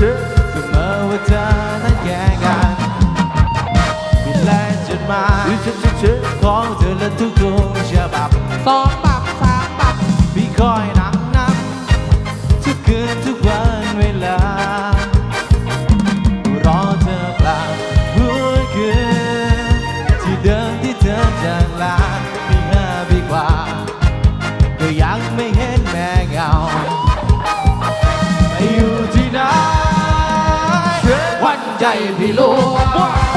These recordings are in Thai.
ฮ้เฮ้เสมอว่าเธอนั้นแย่งกันมีแลจดหมายเฮ้เฮ้เฮ้ของเธอและทุกคนันใจพี่รู้โอ้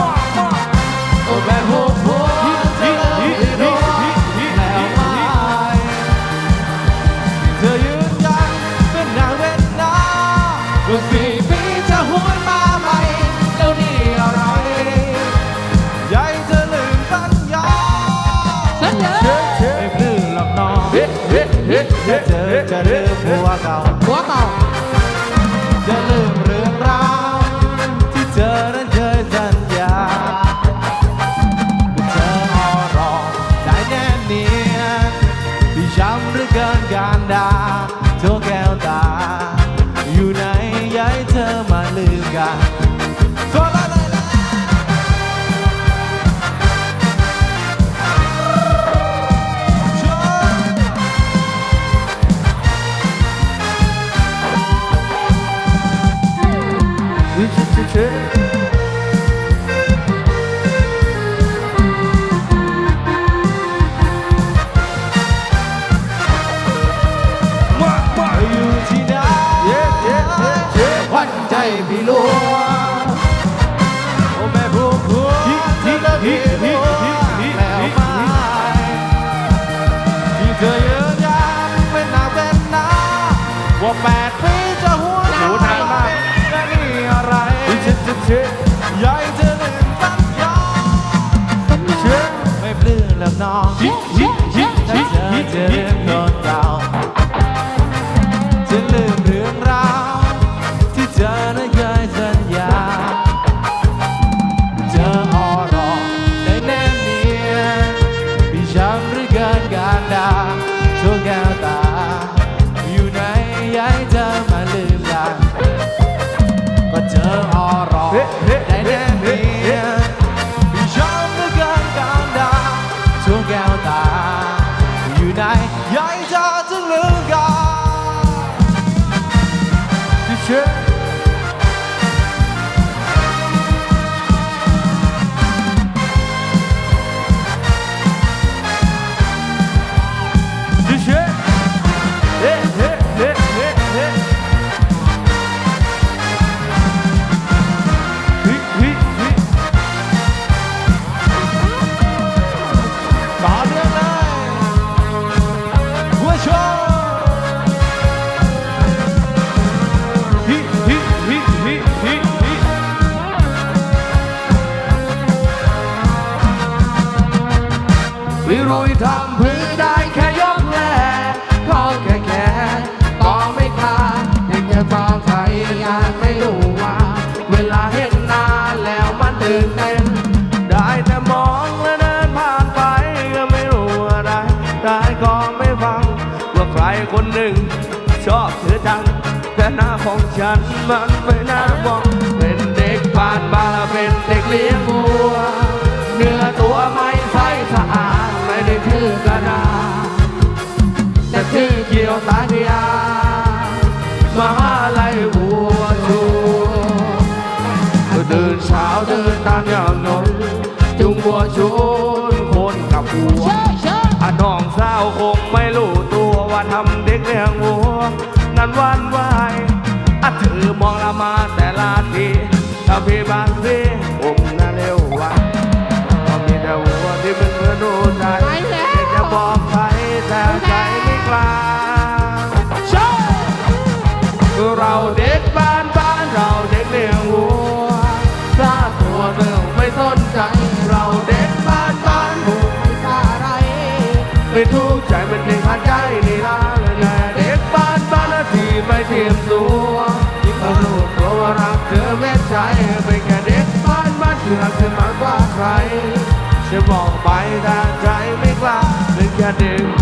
การด่าโทษแก้วตา อยู่ไหนย้ายเธอมาลืมกันโซลาลาลาโชว์ ว่า หัันมันไม่น่ามองเป็นเด็กบ้านบางเป็นเด็กเลี้ยงวัว เนื้อตัวไม่ใสสะอาดไม่ได้ชื่อกระดาษแต่ชื่อเกี่ยวตาเดียมหาลัยวัวชูเดินเช้าเดินตามอย่างนนจุงวัวชนคนกับวัวอะน้องสาวคงไม่รู้ตัวว่าทำเด็กเลี้ยงวัวนั้นวันไหวอ เธอมองละมาแต่ละทีถ้าพี่บางทีผมน่าเลววันก็มีแต่หัวที่เป็นเพื่อนรู้ใจจะบอกใครแต่ใจไม่กล้าเราเด็กบ้านบ้านเราเด็กเลี้ยงวัวซาตัวเดิมไม่สนใจ เราเด็กบ้านบ้านหูไม่กล้าไรไม่ทุกใจเป็นเด็กหัดใจนี่ละเลยเด็กบ้านบ้านที่ไม่เทียมสูง มากกว่าใคร จะมองไปแต่ใจไม่กล้าหรือแค่ดึง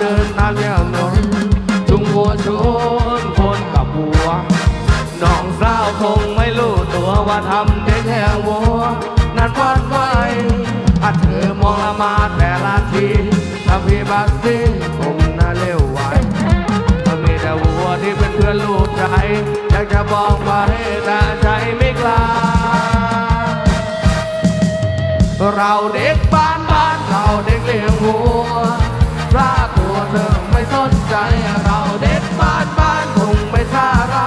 เดินตามแนวนนจุงหัวชนคนกับหัว น้องสาวคงไม่รู้ตัวว่าทำเด็กแห่งวัว นั้นวัดไว้ถ้าเธอมองละมาแต่ละทีถ้าพี่บัสซี่ผมน่าเร็วไว้มันมีแต่วัวที่เป็นเพื่อนลูกใจอยากจะบอกไว้แต่ใจไม่กล้าเรา ไม่สนใจเราเด็กบ้านบ้านคงไม่ท่าไร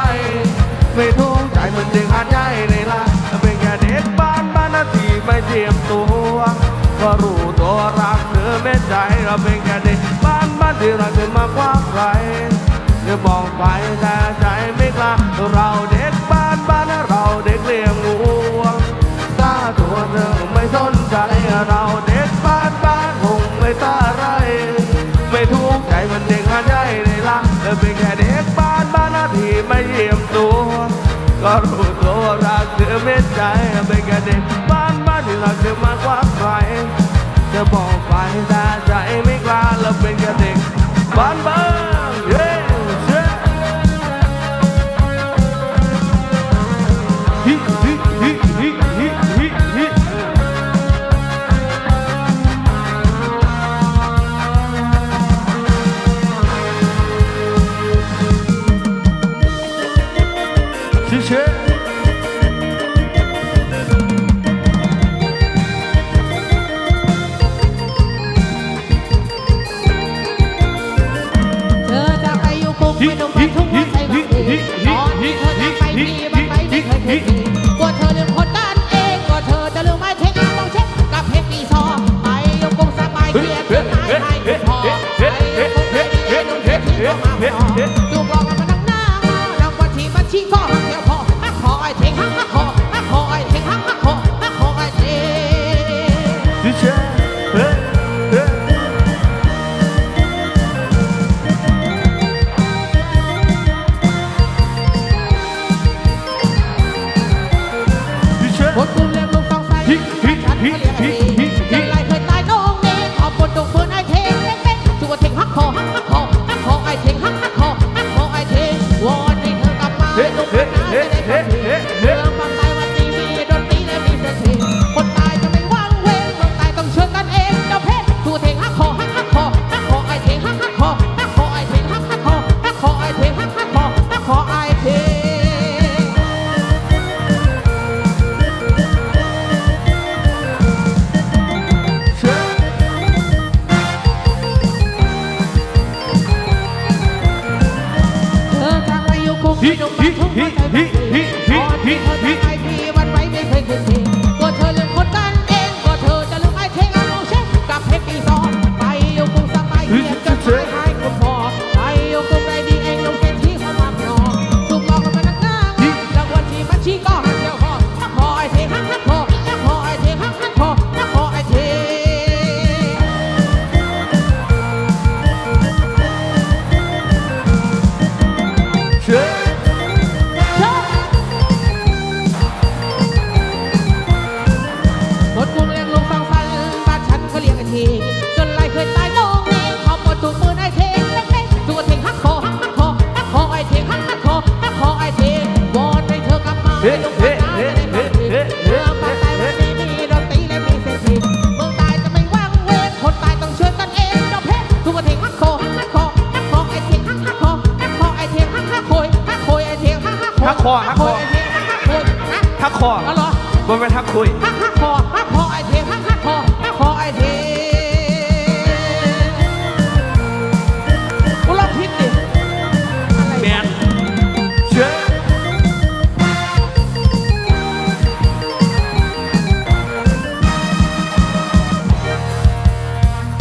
ไม่ทุกใจเหมือนเด็กหาดใหญ่เลยล่ะเป็นแค่เด็กบ้านบ้านนาทีไม่เทียมตัวก็รู้ตัวรักเธอเม่ใจเราเป็นแค่เด็กบ้านบ้านที่รักเธอมากกว่าใครเธอมองไปแต่ใ Marco, Cora, Timmy, Diane, Big Eddie, 问问他可以？他他好。